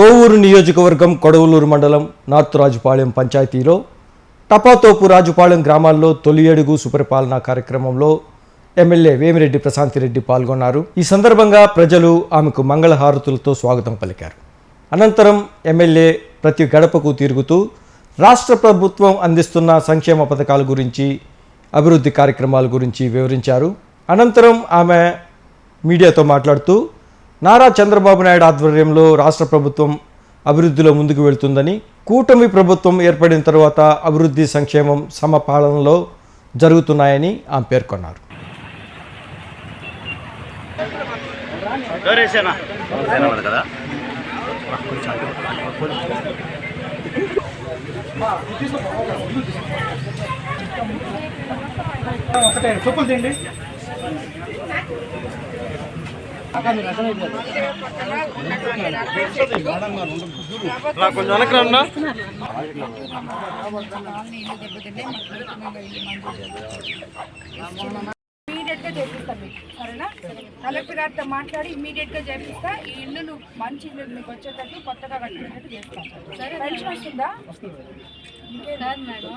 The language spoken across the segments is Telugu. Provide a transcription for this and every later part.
కోవూరు నియోజకవర్గం కొడవలూరు మండలం నార్త్ రాజుపాళెం పంచాయతీలో టపాతోపు రాజుపాళెం గ్రామాల్లో తొలి అడుగు సుపరిపాలన కార్యక్రమంలో ఎమ్మెల్యే వేమిరెడ్డి ప్రశాంతిరెడ్డి పాల్గొన్నారు. ఈ సందర్భంగా ప్రజలు ఆమెకు మంగళహారతులతో స్వాగతం పలికారు. అనంతరం ఎమ్మెల్యే ప్రతి గడపకు తిరుగుతూ రాష్ట్ర ప్రభుత్వం అందిస్తున్న సంక్షేమ పథకాల గురించి అభివృద్ధి కార్యక్రమాల గురించి వివరించారు. అనంతరం ఆమె మీడియాతో మాట్లాడుతూ నారా చంద్రబాబు నాయుడు ఆధ్వర్యంలో రాష్ట్ర ప్రభుత్వం అభివృద్ధిలో ముందుకు వెళ్తుందని కూటమి ప్రభుత్వం ఏర్పడిన తర్వాత అభివృద్ధి సంక్షేమం సమపాలనలో జరుగుతున్నాయని ఆమె పేర్కొన్నారు. ఒకటే చెప్పులు తిండి కొంచెం చేపిస్తాం మీకు సరేనా? కలెక్టర్ గారితో మాట్లాడి ఇమీడియట్గా చేపిస్తా. ఈ ఇల్లు మంచి ఇల్లు మీకు వచ్చేటట్టు కొత్తగా కట్టుకునేటట్టు చేస్తాం. సరే పెన్షన్ వస్తుందా? కాదు మేడం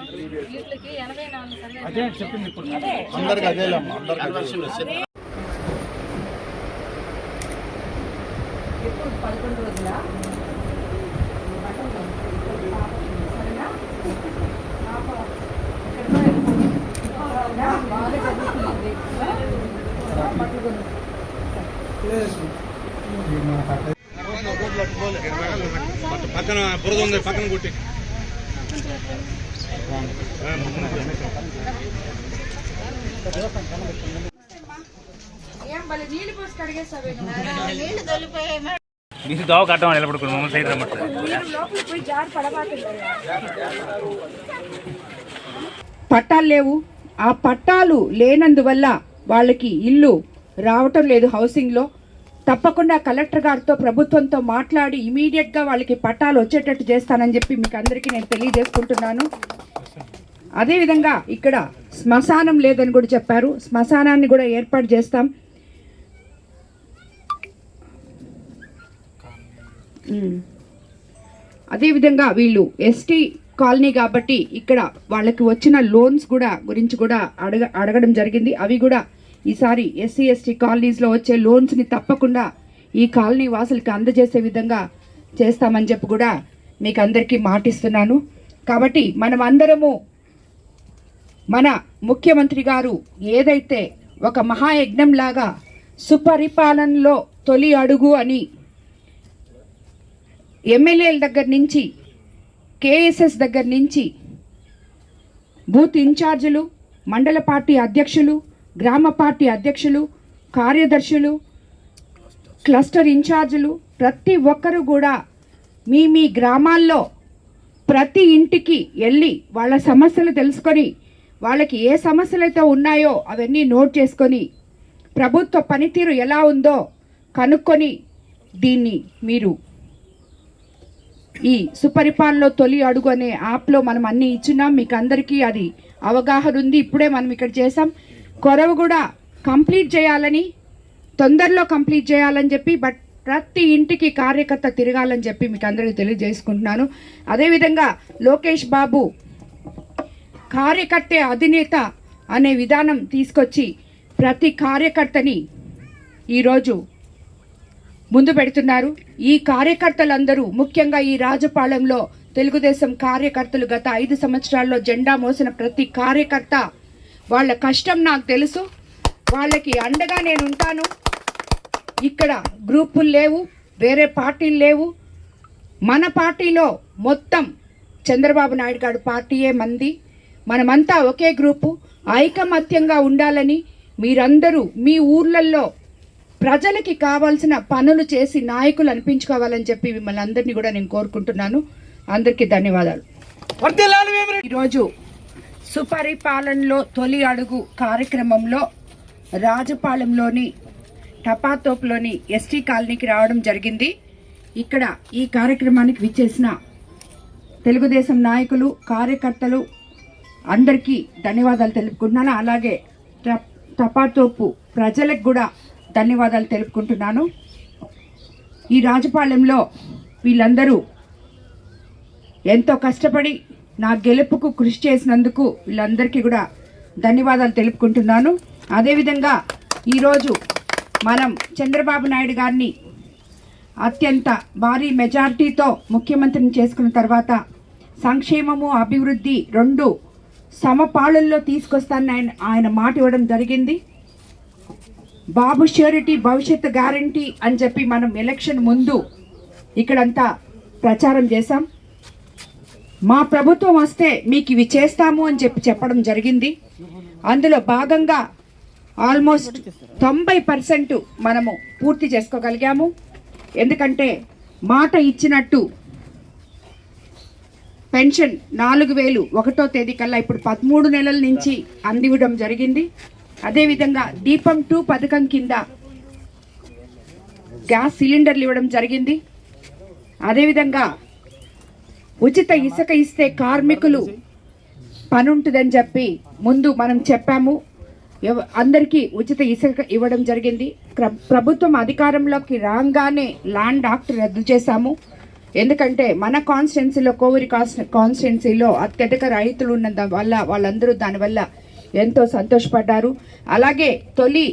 వీళ్ళకి ఎనభై నాలుగు అదే చెప్పింది ఇప్పుడు అదే అందరికి అదేలేమ్మా అందరికి ఎప్పుడు పదకొండు రోజుల సరేనా బాగా చదువుతుంది పక్కన బురద ఉంది పక్కన కొట్టి. ఏం భలే నీళ్ళు పోసి కడిగేస్తావే నువ్వు మీరు దోవ కట్టమని నిలబడుకుని మమ్మల్ని సైడ్ రమ్మంటారు పట్టాలు లేవు. ఆ పట్టాలు లేనందువల్ల వాళ్ళకి ఇల్లు రావటం లేదు హౌసింగ్లో. తప్పకుండా కలెక్టర్ గారితో ప్రభుత్వంతో మాట్లాడి ఇమీడియట్గా వాళ్ళకి పట్టాలు వచ్చేటట్టు చేస్తానని చెప్పి మీకు అందరికీ నేను తెలియజేసుకుంటున్నాను. అదేవిధంగా ఇక్కడ శ్మశానం లేదని కూడా చెప్పారు. శ్మశానాన్ని కూడా ఏర్పాటు చేస్తాం. అదేవిధంగా వీళ్ళు ఎస్టీ కాలనీ కాబట్టి ఇక్కడ వాళ్ళకి వచ్చిన లోన్స్ కూడా గురించి కూడా అడగ అడగడం జరిగింది. అవి కూడా ఈసారి ఎస్సీ ఎస్టీ కాలనీస్లో వచ్చే లోన్స్ని తప్పకుండా ఈ కాలనీ వాసులకి అందజేసే విధంగా చేస్తామని చెప్పి కూడా మీకు అందరికీ మాటిస్తున్నాను. కాబట్టి మనం అందరము మన ముఖ్యమంత్రి గారు ఏదైతే ఒక మహాయజ్ఞంలాగా సుపరిపాలనలో తొలి అడుగు అని ఎమ్మెల్యేల దగ్గర నుంచి కేఎస్ఎస్ దగ్గర నుంచి బూత్ ఇన్ఛార్జీలు మండల పార్టీ అధ్యక్షులు గ్రామ పార్టీ అధ్యక్షులు కార్యదర్శులు క్లస్టర్ ఇన్ఛార్జీలు ప్రతి ఒక్కరు కూడా మీ మీ గ్రామాల్లో ప్రతి ఇంటికి వెళ్ళి వాళ్ళ సమస్యలు తెలుసుకొని వాళ్ళకి ఏ సమస్యలు అయితే ఉన్నాయో అవన్నీ నోట్ చేసుకొని ప్రభుత్వ పనితీరు ఎలా ఉందో కనుక్కొని దీన్ని మీరు ఈ సుపరిపాలనలో తొలి అడుగు అనే యాప్లో మనం అన్ని ఇచ్చినాం మీకు అందరికీ అది అవగాహన ఉంది. ఇప్పుడే మనం ఇక్కడ చేసాం కొరవ కూడా కంప్లీట్ చేయాలని తొందరలో కంప్లీట్ చేయాలని చెప్పి బట్ ప్రతి ఇంటికి కార్యకర్త తిరగాలని చెప్పి మీకు అందరికీ తెలియజేసుకుంటున్నాను. అదేవిధంగా లోకేష్ బాబు కార్యకర్తే అధినేత అనే విధానం తీసుకొచ్చి ప్రతి కార్యకర్తని ఈరోజు ముందు పెడుతున్నారు. ఈ కార్యకర్తలందరూ ముఖ్యంగా ఈ రాజపాలెంలో తెలుగుదేశం కార్యకర్తలు గత ఐదు సంవత్సరాల్లో జెండా మోసిన ప్రతి కార్యకర్త వాళ్ళ కష్టం నాకు తెలుసు. వాళ్ళకి అండగా నేను ఉంటాను. ఇక్కడ గ్రూపులు లేవు వేరే పార్టీలు లేవు. మన పార్టీలో మొత్తం చంద్రబాబు నాయుడు గారు పార్టీయే మంది. మనమంతా ఒకే గ్రూపు. ఐకమత్యంగా ఉండాలని మీరందరూ మీ ఊర్లల్లో ప్రజలకి కావాల్సిన పనులు చేసి నాయకులు అనిపించుకోవాలని చెప్పి మిమ్మల్ని అందరినీ కూడా నేను కోరుకుంటున్నాను. అందరికీ ధన్యవాదాలు. ఈరోజు సుపరిపాలనలో తొలి అడుగు కార్యక్రమంలో రాజపాలెంలోని టపాతోపులోని ఎస్టీ కాలనీకి రావడం జరిగింది. ఇక్కడ ఈ కార్యక్రమానికి విచ్చేసిన తెలుగుదేశం నాయకులు కార్యకర్తలు అందరికీ ధన్యవాదాలు తెలుపుకుంటున్నాను. అలాగే ట- టపాతోపు ప్రజలకు కూడా ధన్యవాదాలు తెలుపుకుంటున్నాను. ఈ రాజపాలెంలో వీళ్ళందరూ ఎంతో కష్టపడి నా గెలుపుకు కృషి చేసినందుకు వీళ్ళందరికీ కూడా ధన్యవాదాలు తెలుపుకుంటున్నాను. అదేవిధంగా ఈరోజు మనం చంద్రబాబు నాయుడు గారిని అత్యంత భారీ మెజార్టీతో ముఖ్యమంత్రిని చేసుకున్న తర్వాత సంక్షేమము అభివృద్ధి రెండు సమపాళల్లో తీసుకొస్తానని ఆయన ఆయన మాట ఇవ్వడం జరిగింది. బాబు ష్యూరిటీ భవిష్యత్ గ్యారంటీ అని చెప్పి మనం ఎలక్షన్ ముందు ఇక్కడంతా ప్రచారం చేశాం. మా ప్రభుత్వం వస్తే మీకు ఇవి చేస్తాము అని చెప్పి చెప్పడం జరిగింది. అందులో భాగంగా ఆల్మోస్ట్ తొంభై పర్సెంట్ మనము పూర్తి చేసుకోగలిగాము. ఎందుకంటే మాట ఇచ్చినట్టు పెన్షన్ నాలుగు వేలు ఒకటో తేదీ కల్లా ఇప్పుడు పదమూడు నెలల నుంచి అందివ్వడం జరిగింది. అదేవిధంగా దీపం టూ పథకం కింద గ్యాస్ సిలిండర్లు ఇవ్వడం జరిగింది. అదేవిధంగా ఉచిత ఇసుక ఇస్తే కార్మికులు పని ఉంటుందని చెప్పి ముందు మనం చెప్పాము. అందరికీ ఉచిత ఇసుక ఇవ్వడం జరిగింది. ప్రభుత్వం అధికారంలోకి రాగానే ల్యాండ్ యాక్ట్ రద్దు చేశాము. ఎందుకంటే మన కాన్స్టిట్యున్సీలో కోవిరి కాన్స్టిట్యున్సీలో అత్యధిక రైతులు ఉన్న వల్ల వాళ్ళందరూ దానివల్ల ఎంతో సంతోషపడ్డారు. అలాగే తొలి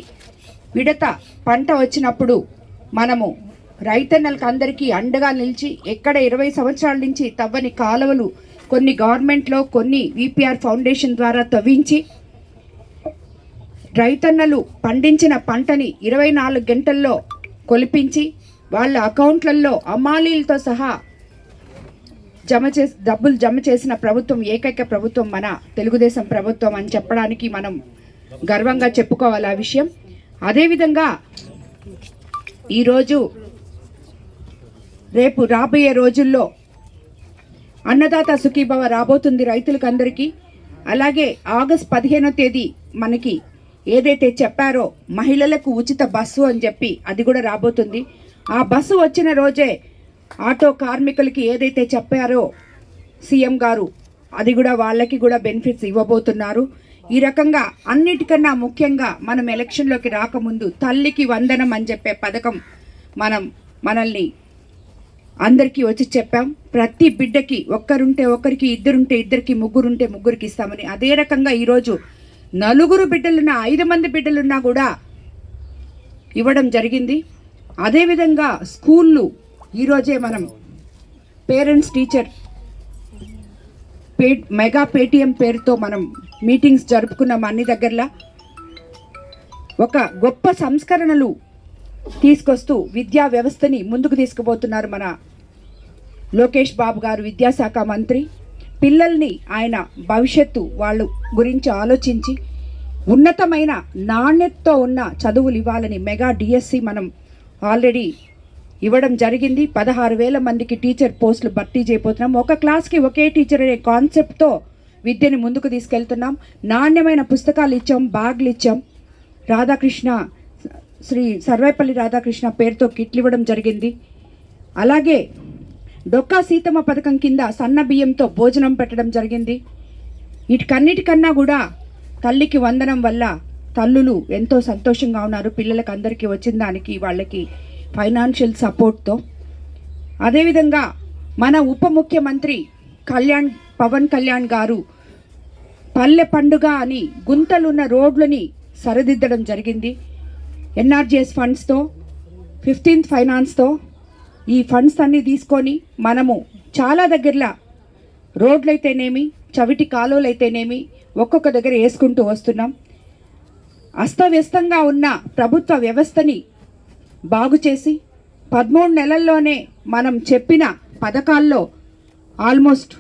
విడత పంట వచ్చినప్పుడు మనము రైతన్నలకు అందరికీ అండగా నిలిచి ఎక్కడ ఇరవై సంవత్సరాల నుంచి తవ్వని కాలువలు కొన్ని గవర్నమెంట్లో కొన్ని విపిఆర్ ఫౌండేషన్ ద్వారా తవ్వించి రైతన్నలు పండించిన పంటని ఇరవై నాలుగు గంటల్లో కొలిపించి వాళ్ళ అకౌంట్లలో అమ్మాలీలతో సహా జమ చేసి డబ్బులు జమ చేసిన ప్రభుత్వం ఏకైక ప్రభుత్వం మన తెలుగుదేశం ప్రభుత్వం అని చెప్పడానికి మనం గర్వంగా చెప్పుకోవాలి ఆ విషయం. అదేవిధంగా ఈరోజు రేపు రాబోయే రోజుల్లో అన్నదాత సుఖీభవ రాబోతుంది రైతులకు అందరికీ అలాగే ఆగస్ట్ పదిహేనో తేదీ మనకి ఏదైతే చెప్పారో మహిళలకు ఉచిత బస్సు అని చెప్పి అది కూడా రాబోతుంది. ఆ బస్సు వచ్చిన రోజే ఆటో కార్మికులకి ఏదైతే చెప్పారో సీఎం గారు అది కూడా వాళ్ళకి కూడా బెనిఫిట్స్ ఇవ్వబోతున్నారు. ఈ రకంగా అన్నిటికన్నా ముఖ్యంగా మనం ఎలక్షన్లోకి రాకముందు తల్లికి వందనం అని చెప్పే పథకం మనం మనల్ని అందరికీ వచ్చి చెప్పాం. ప్రతి బిడ్డకి ఒక్కరుంటే ఒక్కరికి ఇద్దరుంటే ఇద్దరికి ముగ్గురుంటే ముగ్గురికి ఇస్తామని. అదే రకంగా ఈరోజు నలుగురు బిడ్డలున్నా ఐదు మంది బిడ్డలున్నా కూడా ఇవ్వడం జరిగింది. అదేవిధంగా స్కూళ్ళు ఈరోజే మనం పేరెంట్స్ టీచర్ పే మెగా పేటిఎం పేరుతో మనం మీటింగ్స్ జరుపుకున్నాం అన్ని దగ్గరలా. ఒక గొప్ప సంస్కరణలు తీసుకొస్తూ విద్యా వ్యవస్థని ముందుకు తీసుకుపోతున్నారు మన లోకేష్ బాబు గారు విద్యాశాఖ మంత్రి. పిల్లల్ని ఆయన భవిష్యత్తు వాళ్ళు గురించి ఆలోచించి ఉన్నతమైన నాణ్యతతో ఉన్న చదువులు ఇవ్వాలని మెగా డిఎస్సి మనం ఆల్రెడీ ఇవ్వడం జరిగింది. పదహారు వేల మందికి టీచర్ పోస్టులు భర్తీ చేయబోతున్నాం. ఒక క్లాస్కి ఒకే టీచర్ అనే కాన్సెప్ట్తో విద్యని ముందుకు తీసుకెళ్తున్నాం. నాణ్యమైన పుస్తకాలు ఇచ్చాం బ్యాగులు ఇచ్చాం. రాధాకృష్ణ శ్రీ సర్వేపల్లి రాధాకృష్ణ పేరుతో కిట్లు ఇవ్వడం జరిగింది. అలాగే డొక్కా సీతమ్మ పథకం కింద సన్న బియ్యంతో భోజనం పెట్టడం జరిగింది. వీటికన్నిటికన్నా కూడా తల్లికి వందనం వల్ల తల్లులు ఎంతో సంతోషంగా ఉన్నారు. పిల్లలకు అందరికీ వచ్చిన దానికి వాళ్ళకి ఫైనాన్షియల్ సపోర్ట్తో. అదేవిధంగా మన ఉప ముఖ్యమంత్రి కళ్యాణ్ పవన్ కళ్యాణ్ గారు పల్లె పండుగ అని గుంతలున్న రోడ్లని సరిదిద్దడం జరిగింది. ఎన్ఆర్జిఎస్ ఫండ్స్తో ఫిఫ్టీన్త్ ఫైనాన్స్తో ఈ ఫండ్స్ అన్నీ తీసుకొని మనము చాలా దగ్గరలో రోడ్లైతేనేమి చవిటి కాలువలైతేనేమి ఒక్కొక్క దగ్గర వేసుకుంటూ వస్తున్నాం. అస్తవ్యస్తంగా ఉన్న ప్రభుత్వ వ్యవస్థని బాగు చేసి పదమూడు నెలల్లోనే మనం చెప్పిన పథకాల్లో ఆల్మోస్ట్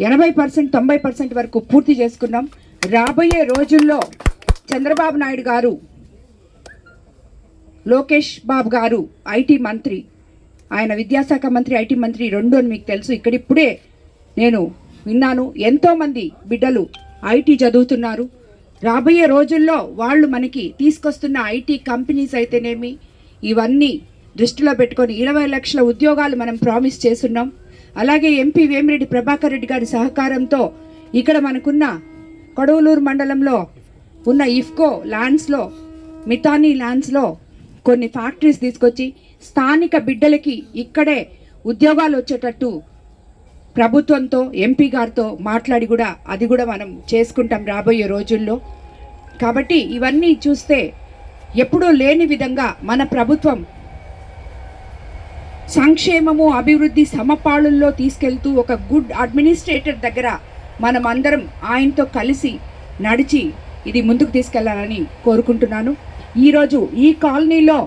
ఎనభై పర్సెంట్ తొంభై పర్సెంట్ వరకు పూర్తి చేసుకున్నాం. రాబోయే రోజుల్లో చంద్రబాబు నాయుడు గారు లోకేష్ బాబు గారు ఐటీ మంత్రి ఆయన విద్యాశాఖ మంత్రి ఐటీ మంత్రి రెండు అని మీకు తెలుసు. ఇక్కడిప్పుడే నేను విన్నాను ఎంతోమంది బిడ్డలు ఐటీ చదువుతున్నారు. రాబోయే రోజుల్లో వాళ్ళు మనకి తీసుకొస్తున్న ఐటీ కంపెనీస్ అయితేనేమి ఇవన్నీ దృష్టిలో పెట్టుకొని ఇరవై లక్షల ఉద్యోగాలు మనం ప్రామిస్ చేస్తున్నాం. అలాగే ఎంపీ వేమిరెడ్డి ప్రభాకర్ రెడ్డి గారి సహకారంతో ఇక్కడ మనకున్న కొడవలూరు మండలంలో ఉన్న ఇఫ్కో ల్యాండ్స్లో మితానీ ల్యాండ్స్లో కొన్ని ఫ్యాక్టరీస్ తీసుకొచ్చి స్థానిక బిడ్డలకి ఇక్కడే ఉద్యోగాలు వచ్చేటట్టు ప్రభుత్వంతో ఎంపీ గారితో మాట్లాడి కూడా అది కూడా మనం చేసుకుంటాం రాబోయే రోజుల్లో. కాబట్టి ఇవన్నీ చూస్తే ఎప్పుడూ లేని విధంగా మన ప్రభుత్వం సంక్షేమము అభివృద్ధి సమపాళుల్లో తీసుకెళ్తూ ఒక గుడ్ అడ్మినిస్ట్రేటర్ దగ్గర మనం అందరం ఆయనతో కలిసి నడిచి ఇది ముందుకు తీసుకెళ్ళాలని కోరుకుంటున్నాను. ఈరోజు ఈ కాలనీలో